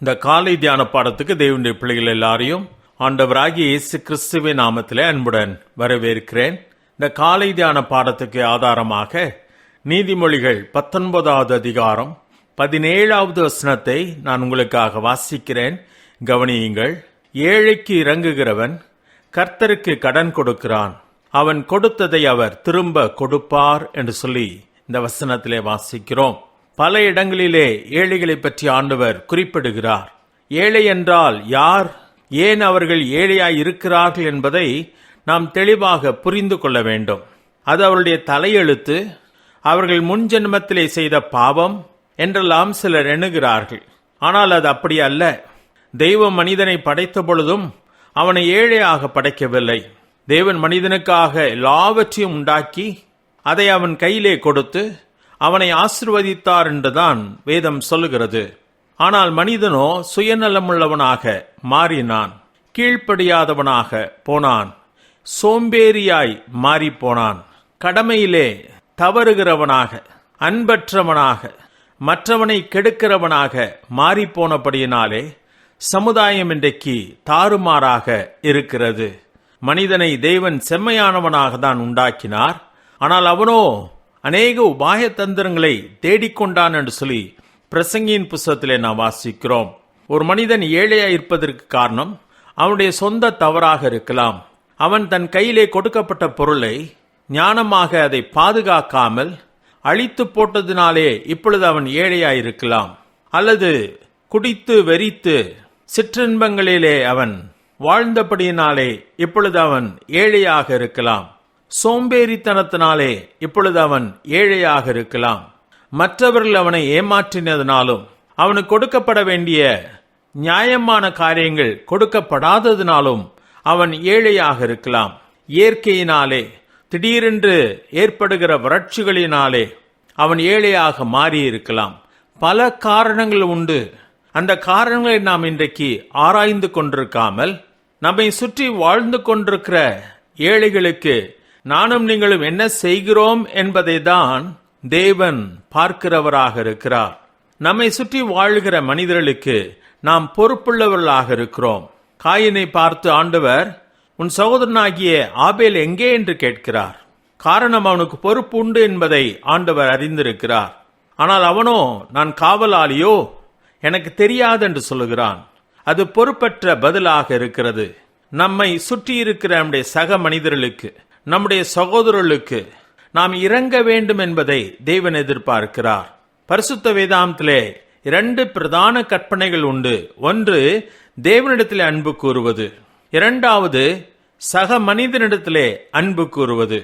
இந்த காலை தியான பாடத்துக்கு தேவனுடைய பிள்ளைகள் எல்லாரையும் ஆண்டவராகிய இயேசு கிறிஸ்துவின் நாமத்திலே அன்புடன் வரவேற்கிறேன். இந்த காலை தியான பாடத்துக்கு ஆதாரமாக நீதிமொழிகள் பத்தொன்பதாவது அதிகாரம் பதினேழாவது வசனத்தை நான் உங்களுக்காக வாசிக்கிறேன். கவனியுங்கள் ஏழைக்கு இறங்குகிறவன் கர்த்தருக்கு கடன் கொடுக்கிறான். அவன் கொடுத்ததை அவர் திரும்ப கொடுப்பார் என்று சொல்லி இந்த வசனத்திலே வாசிக்கிறோம். பல இடங்களிலே ஏழைகளை பற்றி ஆண்டவர் குறிப்பிடுகிறார். ஏழை என்றால் யார்? ஏன் அவர்கள் ஏழையாய் இருக்கிறார்கள் என்பதை நாம் தெளிவாக புரிந்து கொள்ள வேண்டும். அது அவருடைய தலையெழுத்து அவர்கள் முன் ஜென்மத்திலே செய்த பாவம் என்றெல்லாம் சிலர் எண்ணுகிறார்கள். ஆனால் அது அப்படி அல்ல. தெய்வம் மனிதனை படைத்த பொழுதும் அவனை ஏழையாக படைக்கவில்லை. தேவன் மனிதனுக்காக எல்லாவற்றையும் உண்டாக்கி அதை அவன் கையிலே கொடுத்து அவனை ஆசிர்வதித்தார் என்றுதான் வேதம் சொல்லுகிறது. ஆனால் மனிதனோ சுயநலமுள்ளவனாக மாறினான். கீழ்ப்படியாதவனாக போனான். சோம்பேறியாய் மாறிப் போனான் கடமையிலே தவறுகிறவனாக அன்பற்றவனாக மற்றவனை கெடுக்கிறவனாக மாறிப்போனபடியினாலே சமுதாயம் இன்றைக்கு தாறுமாறாக இருக்கிறது. மனிதனை தேவன் செம்மையானவனாக தான் உண்டாக்கினார். ஆனால் அவனோ அநேக உபாய தந்திரங்களை தேடிக்கொண்டான் என்று சொல்லி பிரசங்கியின் புஸ்தகத்திலே நாம் வாசிக்கிறோம். ஒரு மனிதன் ஏழையாக இருப்பதற்கு காரணம் அவனுடைய சொந்த தவறாக இருக்கலாம். அவன் தன் கையிலே கொடுக்கப்பட்ட பொருளை ஞானமாக அதை பாதுகாக்காமல் அழித்து போட்டதினாலே இப்பொழுது அவன் ஏழையாயிருக்கலாம் அல்லது குடித்து வெறித்து சிற்றின்பங்களிலே அவன் வாழ்ந்தபடியினாலே இப்பொழுது அவன் ஏழையாக இருக்கலாம். சோம்பேறித்தனத்தினாலே இப்பொழுது அவன் ஏழையாக இருக்கலாம். மற்றவர்கள் அவனை ஏமாற்றினதினாலும் அவனுக்கு கொடுக்கப்பட வேண்டிய நியாயமான காரியங்கள் கொடுக்கப்படாததினாலும் அவன் ஏழையாக இருக்கலாம். இயற்கையினாலே திடீரென்று ஏற்படுகிற வறட்சிகளினாலே அவன் ஏழையாக மாறியிருக்கலாம். பல காரணங்கள் உண்டு. அந்த காரணங்களை நாம் இன்றைக்கு ஆராய்ந்து கொண்டிருக்காமல் நம்மை சுற்றி வாழ்ந்து கொண்டிருக்கிற ஏழைகளுக்கு நானும் நீங்களும் என்ன செய்கிறோம் என்பதை தான் தேவன் பார்க்கிறவராக இருக்கிறார். நம்மை சுற்றி வாழ்கிற மனிதர்களுக்கு நாம் பொறுப்புள்ளவர்களாக இருக்கிறோம். காயினை பார்த்து ஆண்டவர் உன் சகோதரனாகிய ஆபேல் எங்கே என்று கேட்கிறார். காரணம் அவனுக்கு பொறுப்பு உண்டு என்பதை ஆண்டவர் அறிந்திருக்கிறார். ஆனால் அவனோ நான் காவலாளியோ? எனக்கு தெரியாது என்று சொல்லுகிறான். அது பொறுப்பற்ற பதிலாக இருக்கிறது. நம்மை சுற்றியிருக்கிற நம்முடைய சக மனிதர்களுக்கு நம்முடைய சகோதரர்களுக்கு நாம் இறங்க வேண்டும் என்பதை தேவன் எதிர்பார்க்கிறார். பரிசுத்த வேதாந்தத்திலே இரண்டு பிரதான கற்பனைகள் உண்டு. ஒன்று தேவனிடத்திலே அன்பு கூறுவது. இரண்டாவது சக மனிதனிடத்திலே அன்பு கூறுவது.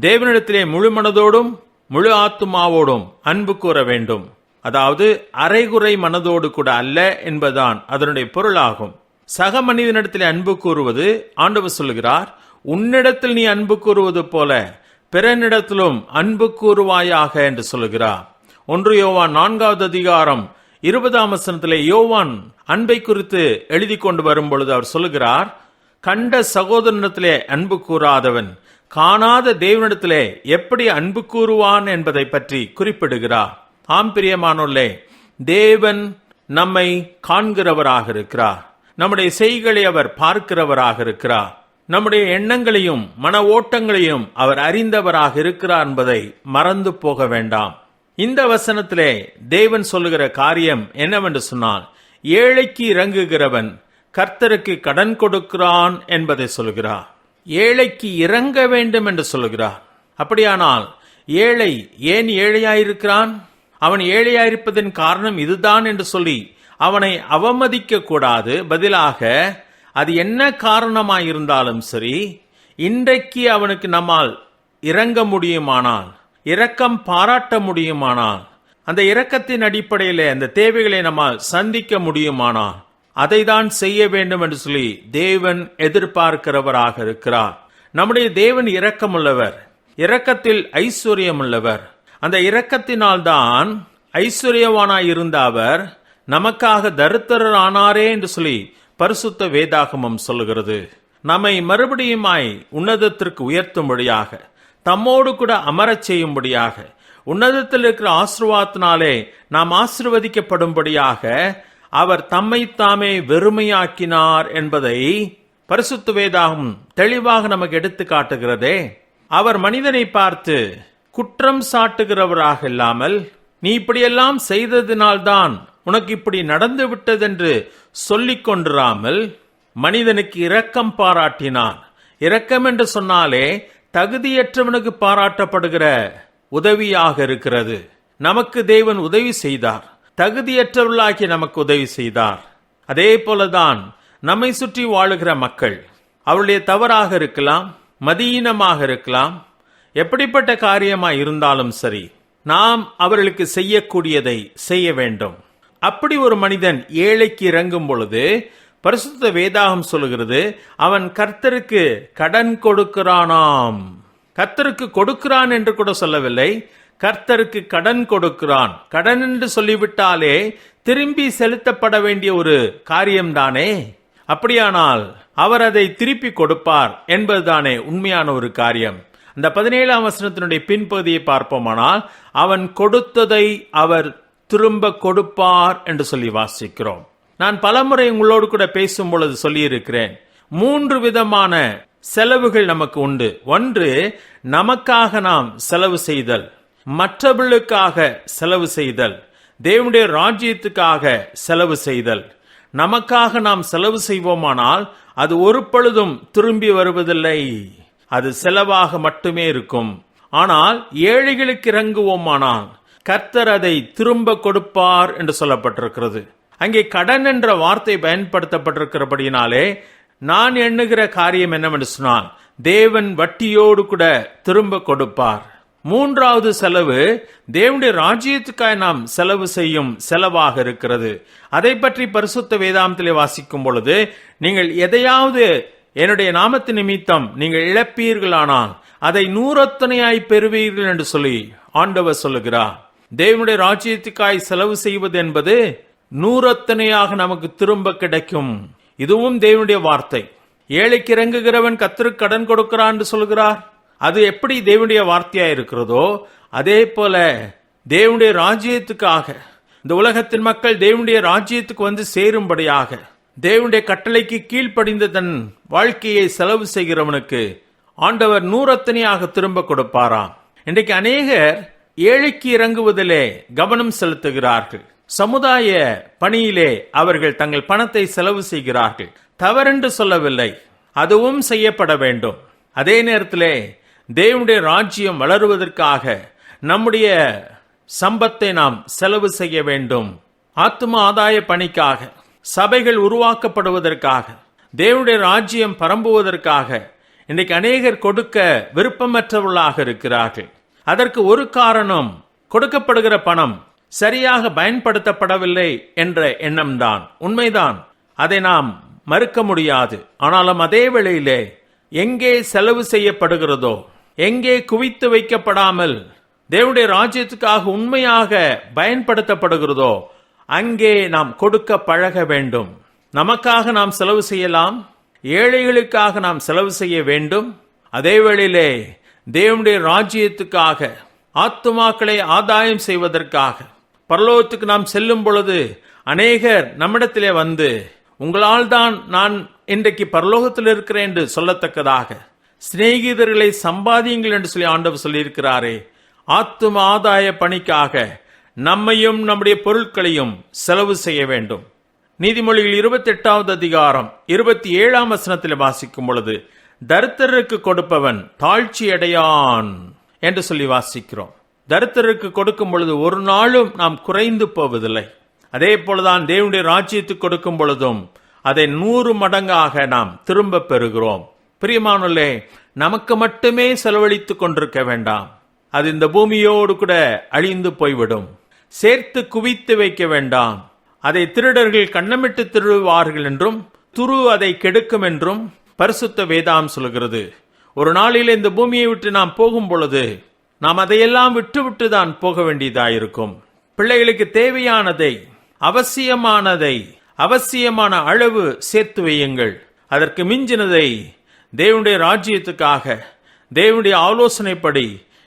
தேவனிடத்திலே முழு மனதோடும் முழு ஆத்துமாவோடும் அன்பு கூற வேண்டும். அதாவது அரைகுறை மனதோடு கூட அல்ல என்பதுதான் அதனுடைய பொருளாகும். சக மனிதனிடத்திலே அன்பு கூறுவது ஆண்டவர் சொல்லுகிறார் உன்னிடத்தில் நீ அன்பு கூறுவது போல பிறனிடத்திலும் அன்பு கூறுவாயாக என்று சொல்கிறார் ஒன்று யோவான் நான்காவது அதிகாரம் இருபதாம் வசனத்திலே யோவான் அன்பை குறித்து எழுதி கொண்டு வரும் பொழுது அவர் சொல்லுகிறார் கண்ட சகோதரனிடத்திலே அன்பு கூறாதவன் காணாத தேவனிடத்திலே எப்படி அன்பு கூறுவான் என்பதை பற்றி குறிப்பிடுகிறார். ஆம் பிரியமானோர்களே தேவன் நம்மை காண்கிறவராக இருக்கிறார். நம்முடைய செய்களை அவர் பார்க்கிறவராக இருக்கிறார். நம்முடைய எண்ணங்களையும் மன ஓட்டங்களையும் அவர் அறிந்தவராக இருக்கிறார் என்பதை மறந்து போக வேண்டாம். இந்த வசனத்திலே தேவன் சொல்லுகிற காரியம் என்னவென்று சொன்னால் ஏழைக்கு இறங்குகிறவன் கர்த்தருக்கு கடன் கொடுக்கிறான் என்பதை சொல்கிறார் ஏழைக்கு இறங்க வேண்டும் என்று சொல்கிறார் அப்படியானால் ஏழை ஏன் ஏழையாயிருக்கிறான்? அவன் ஏழையாயிருப்பதன் காரணம் இதுதான் என்று சொல்லி அவனை அவமதிக்க கூடாது பதிலாக அது என்ன காரணமாக இருந்தாலும் சரி இன்றைக்கு அவனுக்கு நம்மால் இறங்க முடியுமானால் இரக்கம் பாராட்ட முடியுமானால் அந்த இரக்கத்தின் அடிப்படையில் அந்த தேவைகளை நம்மால் சந்திக்க முடியுமானால் அதை தான் செய்ய வேண்டும் என்று சொல்லி தேவன் எதிர்பார்க்கிறவராக இருக்கிறார். நம்முடைய தேவன் இரக்கமுள்ளவர் இரக்கத்தில் ஐஸ்வர்யமுள்ளவர். அந்த இரக்கத்தினால்தான் ஐஸ்வர்யவானாய் இருந்த அவர் நமக்காக தருத்தரர் ஆனாரே என்று சொல்லி பரிசுத்த வேதாகமம் சொல்லுகிறது. நம்மை மறுபடியுமாய் உன்னதத்திற்கு உயர்த்தும்படியாக தம்மோடு கூட அமரச் செய்யும்படியாக உன்னதத்தில் இருக்கிற ஆசிர்வாதத்தினாலே நாம் ஆசிர்வதிக்கப்படும்படியாக அவர் தம்மைத்தாமே வெறுமையாக்கினார் என்பதை பரிசுத்த வேதாகம் தெளிவாக நமக்கு எடுத்து காட்டுகிறதே. அவர் மனிதனை பார்த்து குற்றம் சாட்டுகிறவராக இல்லாமல் நீ இப்படியெல்லாம் செய்ததினால்தான் உனக்கு இப்படி நடந்து விட்டதென்று சொல்லிக் கொண்டிராமல் மனிதனுக்கு இரக்கம் பாராட்டினான். இரக்கம் என்று சொன்னாலே தகுதியற்றவனுக்கு பாராட்டப்படுகிற உதவியாக இருக்கிறது. நமக்கு தேவன் உதவி செய்தார். தகுதியற்றவர்களாகி நமக்கு உதவி செய்தார். அதே போலதான் நம்மை சுற்றி வாழுகிற மக்கள். அவருடைய தவறாக இருக்கலாம் மதியீனமாக இருக்கலாம் எப்படிப்பட்ட காரியமாக இருந்தாலும் சரி நாம் அவர்களுக்கு செய்யக்கூடியதை செய்ய வேண்டும். அப்படி ஒரு மனிதன் ஏழைக்கு இறங்கும் பொழுது பரிசுத்த வேதாகம் சொல்லுகிறது அவன் கர்த்தருக்கு கடன் கொடுக்கிறானாம். கர்த்தருக்கு கொடுக்கிறான் என்று கூட சொல்லவில்லை. கர்த்தருக்கு கடன் கொடுக்கிறான். கடன் என்று சொல்லிவிட்டாலே திரும்பி செலுத்தப்பட வேண்டிய ஒரு காரியம்தானே? அப்படியானால் அவர் அதை திருப்பி கொடுப்பார் என்பதுதானே உண்மையான ஒரு காரியம். அந்த பதினேழாம் வசனத்தினுடைய பின்பகுதியை பார்ப்போமானால் அவன் கொடுத்ததை அவர் திரும்ப கொடுப்பார் என்று சொல்லி வாசிக்கிறோம். நான் பலமுறை உங்களோடு கூட பேசும் பொழுது சொல்லியிருக்கிறேன். மூன்று விதமான செலவுகள் நமக்கு உண்டு. ஒன்று நமக்காக நாம் செலவு செய்தல். மற்றவர்களுக்காக செலவு செய்தல். தேவனுடைய ராஜ்யத்துக்காக செலவு செய்தல். நமக்காக நாம் செலவு செய்வோமானால் அது ஒரு பொழுதும் திரும்பி வருவதில்லை. அது செலவாக மட்டுமே இருக்கும். ஆனால் ஏழைகளுக்கு இறங்குவோமானால் கர்த்தர் அதை திரும்ப கொடுப்பார் என்று சொல்லப்பட்டிருக்கிறது. அங்கே கடன் என்ற வார்த்தை பயன்படுத்தப்பட்டிருக்கிறபடியினாலே நான் எண்ணுகிற காரியம் என்னவென்று சொன்னால் தேவன் வட்டியோடு கூட திரும்ப கொடுப்பார். மூன்றாவது செலவு தேவனுடைய ராஜ்யத்துக்காக நாம் செலவு செய்யும் செலவாக இருக்கிறது. அதை பற்றி பரிசுத்த வேதாந்தத்திலே வாசிக்கும் பொழுது நீங்கள் எதையாவது என்னுடைய நாமத்து நிமித்தம் நீங்கள் இழப்பீர்களானால் அதை நூறத்தனையாய் பெறுவீர்கள் என்று சொல்லி ஆண்டவர் சொல்லுகிறார். தேவனுடைய ராஜ்யத்துக்காய் செலவு செய்வது என்பது நூறத்தனையாக நமக்கு திரும்ப கிடைக்கும். இதுவும் தேவனுடைய வார்த்தை. ஏழைக்கு இறங்குகிறவன் கத்திற்கு கடன் கொடுக்கிறான் என்று சொல்கிறார். அது எப்படி தேவனுடைய வார்த்தையா இருக்கிறதோ அதே போல தேவனுடைய ராஜ்யத்துக்காக இந்த உலகத்தின் மக்கள் தேவனுடைய ராஜ்யத்துக்கு வந்து சேரும்படியாக தேவனுடைய கட்டளைக்கு கீழ்ப்படிந்த தன் வாழ்க்கையை செலவு செய்கிறவனுக்கு ஆண்டவர் நூறத்தனையாக திரும்ப கொடுப்பாராம். இன்றைக்கு அநேகர் ஏழைக்கு இறங்குவதிலே கவனம் செலுத்துகிறார்கள். சமுதாய பணியிலே அவர்கள் தங்கள் பணத்தை செலவு செய்கிறார்கள். தவறென்று சொல்லவில்லை. அதுவும் செய்யப்பட வேண்டும். அதே நேரத்திலே தேவனுடைய ராஜ்யம் வளருவதற்காக நம்முடைய சம்பத்தை நாம் செலவு செய்ய வேண்டும். ஆத்ம ஆதாய பணிக்காக சபைகள் உருவாக்கப்படுவதற்காக தேவனுடைய ராஜ்யம் பரம்புவதற்காக இன்றைக்கு அநேகர் கொடுக்க விருப்பமற்றவர்களாக இருக்கிறார்கள். அதற்கு ஒரு காரணம். கொடுக்கப்படுகிற பணம் சரியாக பயன்படுத்தப்படவில்லை என்ற எண்ணம்தான். உண்மைதான். அதை நாம் மறுக்க முடியாது. ஆனாலும் அதே வேளையிலே எங்கே செலவு செய்யப்படுகிறதோ எங்கே குவித்து வைக்கப்படாமல் தேவனுடைய ராஜ்யத்துக்காக உண்மையாக பயன்படுத்தப்படுகிறதோ அங்கே நாம் கொடுக்க பழக வேண்டும். நமக்காக நாம் செலவு செய்யலாம். ஏழைகளுக்காக நாம் செலவு செய்ய வேண்டும். அதே வேளையிலே தேவனுடைய ராஜ்யத்துக்காக ஆத்துமாக்களை ஆதாயம் செய்வதற்காக பரலோகத்துக்கு நாம் செல்லும் பொழுது அநேகர் நம்மிடத்திலே வந்து உங்களால் தான் நான் இன்றைக்கு பரலோகத்தில் இருக்கிறேன் என்று சொல்லத்தக்கதாக சிநேகிதர்களை சம்பாதியுங்கள் என்று சொல்லி ஆண்டவர் சொல்லியிருக்கிறாரே ஆத்தும ஆதாய பணிக்காக நம்மையும் நம்முடைய பொருட்களையும் செலவு செய்ய வேண்டும். நீதிமொழியில் இருபத்தி எட்டாவது அதிகாரம் இருபத்தி ஏழாம் வசனத்தில் வாசிக்கும் பொழுது தரித்திரருக்கு கொடுப்பவன் தாழ்ச்சி அடையான் என்று சொல்லி வாசிக்கிறோம். தரித்திரருக்கு கொடுக்கும் பொழுது ஒரு நாளும் நாம் குறைந்து போவதில்லை. அதே போலதான் தேவனுடைய ராஜ்யத்துக்கு கொடுக்கும் பொழுதும் அதை நூறு மடங்காக நாம் திரும்ப பெறுகிறோம். பிரியமானுள்ளே நமக்கு மட்டுமே செலவழித்துக் கொண்டிருக்க வேண்டாம். அது இந்த பூமியோடு கூட அழிந்து போய்விடும். சேர்த்து குவித்து வைக்க வேண்டாம். அதை திருடர்கள் கண்ணமிட்டு திருடுவார்கள் என்றும் துரு அதை கெடுக்கும் என்றும் பரிசுத்த வேதாம் சொல்கிறது ஒரு நாளில் இந்த பூமியை விட்டு நாம் போகும் பொழுது நாம் அதையெல்லாம் விட்டுவிட்டு தான் போக வேண்டியதாயிருக்கும். பிள்ளைகளுக்கு தேவையானதை அவசியமானதை அவசியமான அளவு சேர்த்து வையுங்கள். அதற்கு மிஞ்சினதை தேவனுடைய ராஜ்யத்துக்காக தேவனுடைய ஆலோசனைப்படி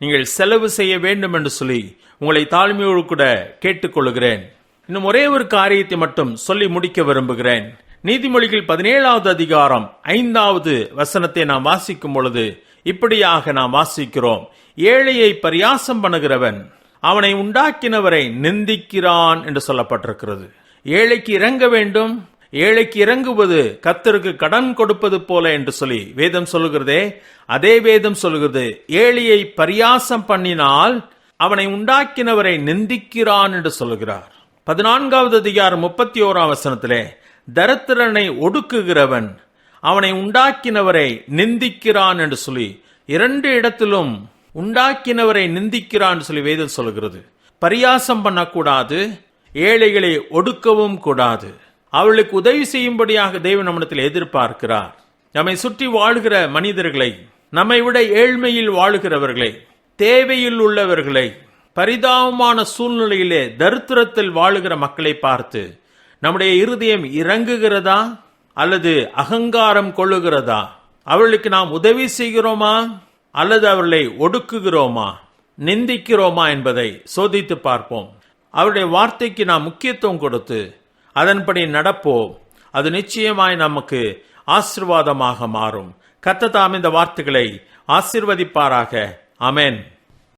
நீங்கள் செலவு செய்ய வேண்டும் என்று சொல்லி உங்களை தாழ்மையோடு கூட கேட்டுக்கொள்கிறேன். இன்னும் ஒரே ஒரு காரியத்தை மட்டும் சொல்லி முடிக்க விரும்புகிறேன். நீதிமொழிகள் பதினேழாவது அதிகாரம் ஐந்தாவது வசனத்தை நாம் வாசிக்கும் பொழுது இப்படியாக நாம் வாசிக்கிறோம். ஏழையை பரியாசம் பண்ணுகிறவன் அவனை உண்டாக்கினவரை நிந்திக்கிறான் என்று சொல்லப்பட்டிருக்கிறது. ஏழைக்கு இறங்க வேண்டும் ஏழைக்கு இறங்குவது கத்தருக்கு கடன் கொடுப்பது போல என்று சொல்லி வேதம் சொல்லுகிறதே அதே வேதம் சொல்லுகிறது ஏழையை பரியாசம் பண்ணினால் அவனை உண்டாக்கினவரை நிந்திக்கிறான் என்று சொல்லுகிறார். பதினான்காவது அதிகாரம் முப்பத்தி ஓராம் வசனத்திலே தரித்திரனை ஒடுக்குகிறவன் அவனை உண்டாக்கினவரை நிந்திக்கிறான் என்று சொல்லி இரண்டு இடத்திலும் உண்டாக்கினவரை நிந்திக்கிறான் சொல்லி வேதம் சொல்கிறது. பரியாசம் பண்ணக்கூடாது ஏழைகளை ஒடுக்கவும் கூடாது. அவளுக்கு உதவி செய்யும்படியாக தெய்வ நம்மிடத்தில் எதிர்பார்க்கிறார். நம்மை சுற்றி வாழ்கிற மனிதர்களை நம்மை விட ஏழ்மையில் வாழுகிறவர்களை தேவையில் உள்ளவர்களை பரிதாபமான சூழ்நிலையிலே தரித்திரத்தில் வாழுகிற மக்களை பார்த்து நம்முடைய இருதயம் இறங்குகிறதா அல்லது அகங்காரம் கொள்ளுகிறதா? அவர்களுக்கு நாம் உதவி செய்கிறோமா? அல்லது அவர்களை ஒடுக்குகிறோமா? நிந்திக்கிறோமா என்பதை சோதித்து பார்ப்போம். அவருடைய வார்த்தைக்கு நாம் முக்கியத்துவம் கொடுத்து அதன்படி நடப்போம். அது நிச்சயமாய் நமக்கு ஆசிர்வாதமாக மாறும். கத்ததாம் இந்த வார்த்தைகளை ஆசிர்வதிப்பாராக. அமேன்